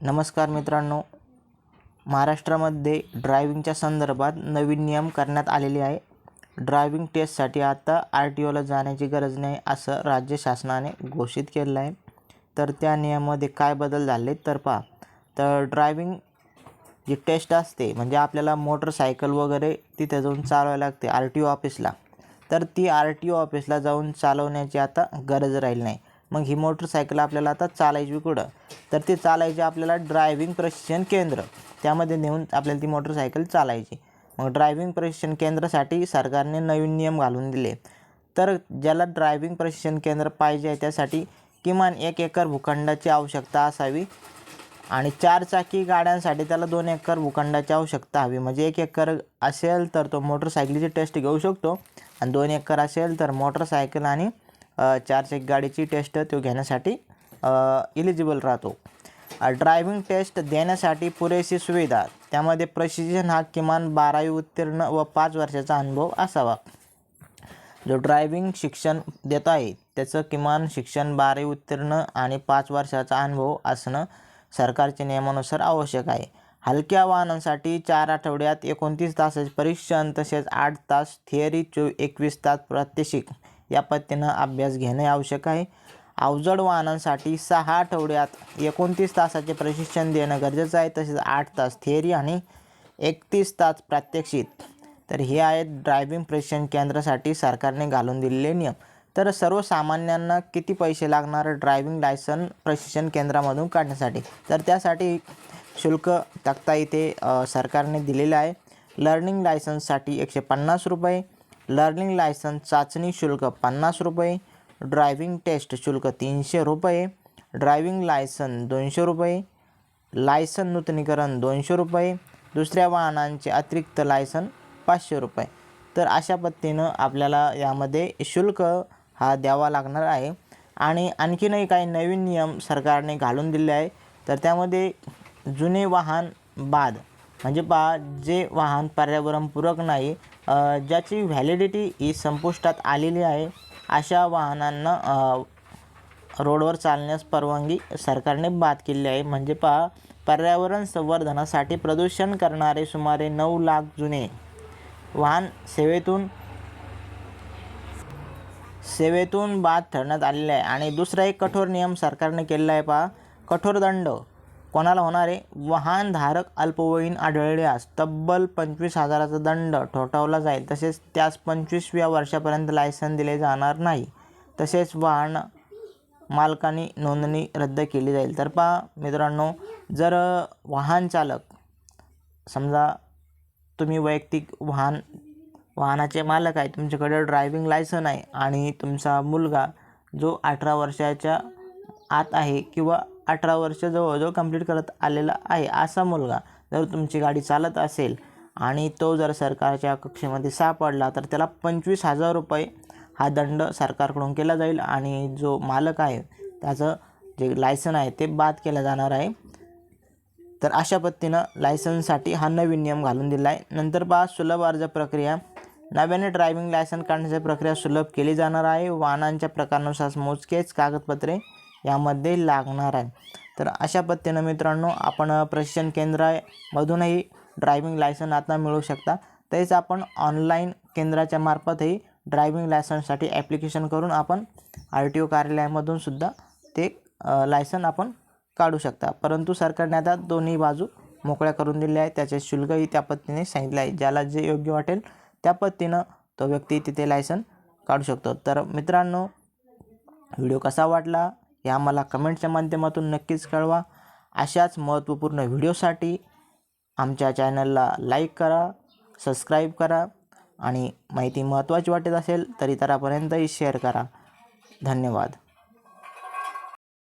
नमस्कार मित्रांनो. महाराष्ट्रामध्ये ड्रायविंगच्या संदर्भात नवीन नियम करण्यात आलेले आहे. ड्रायविंग टेस्टसाठी आता आर टी ओला जाण्याची गरज नाही असं राज्य शासनाने घोषित केलेलं आहे. तर त्या नियमामध्ये काय बदल झाले तर पहा. तर ड्रायविंग जी टेस्ट असते म्हणजे आपल्याला मोटरसायकल वगैरे तिथे जाऊन चालवायला लागते आर टी ओ ऑफिसला तर ती आर टी ओ ऑफिसला जाऊन चालवण्याची आता गरज राहील नाही. मग ही मोटरसायकल आपल्याला आता चालायची कुठं? तर ती चालायची आपल्याला ड्रायव्हिंग प्रशिक्षण केंद्र. त्यामध्ये नेऊन आपल्याला ती मोटरसायकल चालायची. मग ड्रायव्हिंग प्रशिक्षण केंद्रासाठी सरकारने नवीन नियम घालून दिले. तर ज्याला ड्रायव्हिंग प्रशिक्षण केंद्र पाहिजे आहे त्यासाठी किमान एक एकर भूखंडाची आवश्यकता असावी आणि चार चाकी गाड्यांसाठी त्याला दोन एकर भूखंडाची आवश्यकता हवी. म्हणजे एक एकर असेल तर तो मोटरसायकलीची टेस्ट घेऊ शकतो आणि दोन एकर असेल तर मोटरसायकल आणि अ, चार गाडीची टेस्ट तो घेण्यासाठी इलिजिबल राहतो. ड्रायव्हिंग टेस्ट देण्यासाठी पुरेशी सुविधा त्यामध्ये प्रशिक्षण हा किमान बारावी उत्तीर्ण व पाच वर्षाचा अनुभव असावा. जो ड्रायव्हिंग शिक्षण देत आहे त्याचं किमान शिक्षण बारावी उत्तीर्ण आणि पाच वर्षाचा अनुभव असणं सरकारच्या नियमानुसार आवश्यक आहे. हलक्या वाहनांसाठी चार आठवड्यात एकोणतीस तासाचे परीक्षण तसेच आठ तास थिअरी चो एकवीस तास प्रात्यक्षिक. या पद्धतीनं अभ्यास घेणे आवश्यक आहे. अवजड वाहनांसाठी सहा आठवड्यात एकोणतीस तासाचे प्रशिक्षण देणं गरजेचं आहे. तसेच आठ तास थिअरी आणि एकतीस तास प्रात्यक्षिक. तर हे आहेत ड्रायव्हिंग प्रशिक्षण केंद्रासाठी सरकारने घालून दिलेले नियम. तर सर्वसामान्यांना किती पैसे लागणार ड्रायव्हिंग लायसन प्रशिक्षण केंद्रामधून काढण्यासाठी? तर त्यासाठी शुल्क तक्ता इथे सरकारने दिलेलं आहे. लर्निंग लायसन्ससाठी एकशे पन्नास रुपये लर्निंग लायसन्स चाचणी शुल्क पन्नास रुपये ड्रायव्हिंग टेस्ट शुल्क तीनशे रुपये ड्रायव्हिंग लायसन दोनशे रुपये लायसन नूतनीकरण दोनशे रुपये दुसऱ्या वाहनांचे अतिरिक्त लायसन पाचशे रुपये. तर अशा पद्धतीनं आपल्याला यामध्ये शुल्क हा द्यावा लागणार आहे. आणि आणखीनही काही नवीन नियम सरकारने घालून दिले आहे. तर त्यामध्ये जुने वाहन बाद म्हणजे पहा जे वाहन पर्यावरणपूरक नाही ज्याची व्हॅलिडिटी ही संपुष्टात आलेली आहे अशा वाहनांना रोडवर चालण्यास परवानगी सरकारने बाद केली आहे. म्हणजे पहा पर्यावरण संवर्धनासाठी प्रदूषण करणारे सुमारे नऊ लाख जुने वाहन सेवेतून सेवेतून बाद ठरण्यात आलेले आहे. आणि दुसरा एक कठोर नियम सरकारने केलेला आहे पहा कठोर दंड. कोणाला होणार आहे वाहनधारक अल्पवयीन आढळल्यास तब्बल पंचवीस हजाराचा दंड ठोठावला जाईल. तसेच त्यास पंचवीसव्या वर्षापर्यंत लायसन दिले जाणार नाही. तसेच वाहन मालकानी नोंदणी रद्द केली जाईल. तर पहा मित्रांनो जर वाहन चालक समजा तुम्ही वैयक्तिक वाहन वाहनाचे मालक आहे तुमच्याकडे ड्रायव्हिंग लायसन आहे आणि तुमचा मुलगा जो अठरा वर्षाच्या आत आहे किंवा अठरा वर्ष जवळजवळ कंप्लीट करत आलेला आहे असा मुलगा जर तुमची गाडी चालत असेल आणि तो जर सरकारच्या कक्षेमध्ये सापडला तर त्याला पंचवीस हजार रुपये हा दंड सरकारकडून केला जाईल आणि जो मालक आहे त्याचं जे लायसन आहे ते बाद केलं जाणार आहे. तर अशा पद्धतीनं लायसनसाठी हा नवीन नियम घालून दिला आहे नंतर पहा सुलभ अर्ज प्रक्रिया. नव्याने ड्रायव्हिंग लायसन काढण्याची प्रक्रिया सुलभ केली जाणार आहे. वाहनांच्या प्रकारानुसार मोजकेच कागदपत्रे यामध्ये लागणार आहे. तर अशा पद्धतीनं मित्रांनो आपण प्रशिक्षण केंद्रामधूनही ड्रायव्हिंग लायसन आता मिळू शकता. तसेच आपण ऑनलाईन केंद्राच्या मार्फतही ड्रायव्हिंग लायसन्ससाठी ॲप्लिकेशन करून आपण आर टी ओ कार्यालयामधून सुद्धा ते लायसन आपण काढू शकता. परंतु सरकारने आता दोन्ही बाजू मोकळ्या करून दिल्या आहे. त्याचे शुल्कही त्या पद्धतीने सांगितले आहे. ज्याला जे योग्य वाटेल त्या पद्धतीनं तो व्यक्ती तिथे लायसन काढू शकतो. तर मित्रांनो व्हिडिओ कसा वाटला? हे आम्हाला कमेंटच्या माध्यमातून नक्कीच कळवा. अशाच महत्त्वपूर्ण व्हिडिओसाठी आमच्या चॅनलला लाईक करा सबस्क्राईब करा आणि माहिती महत्त्वाची वाटत असेल तर इतरांपर्यंतही शेअर करा. धन्यवाद.